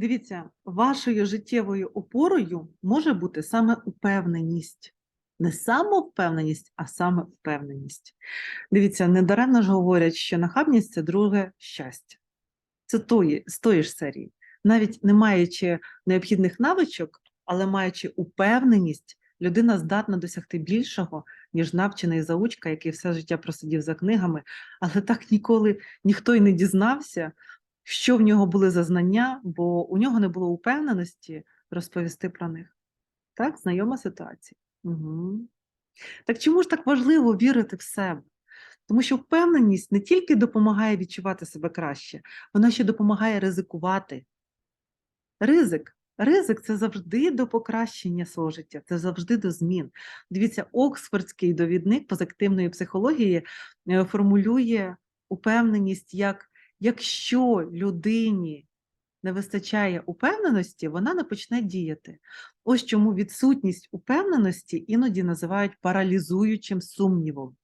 Дивіться, вашою життєвою опорою може бути саме упевненість. Не самовпевненість, а саме впевненість. Дивіться, недаремно ж говорять, що нахабність це друге щастя. Це тої, з тої ж серії. Навіть не маючи необхідних навичок, але маючи упевненість, людина здатна досягти більшого, ніж навчений заучка, який все життя просидів за книгами, але так ніколи ніхто й не дізнався, що в нього були за знання, бо у нього не було упевненості розповісти про них. Так, знайома ситуація. Угу. Так чому ж так важливо вірити в себе? Тому що впевненість не тільки допомагає відчувати себе краще, вона ще допомагає ризикувати. Ризик. Ризик це завжди до покращення свого життя, це завжди до змін. Дивіться, Оксфордський довідник позитивної психології е, формулює упевненість як якщо людині не вистачає упевненості, вона не почне діяти. Ось чому відсутність упевненості іноді називають паралізуючим сумнівом.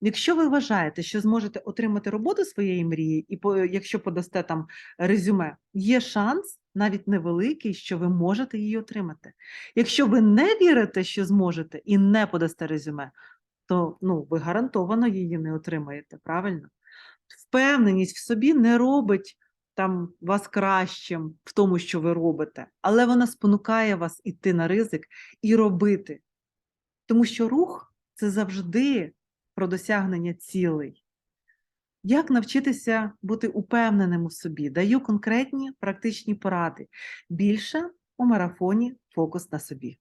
Якщо ви вважаєте, що зможете отримати роботу своєї мрії, і якщо подасте там резюме, є шанс, навіть невеликий, що ви можете її отримати. Якщо ви не вірите, що зможете, і не подасте резюме, то ну, ви гарантовано її не отримаєте, правильно? Впевненість в собі не робить там вас кращим в тому, що ви робите, але вона спонукає вас іти на ризик і робити. Тому що рух це завжди про досягнення цілей. Як навчитися бути упевненим у собі? Даю конкретні практичні поради. Більше у марафоні фокус на собі.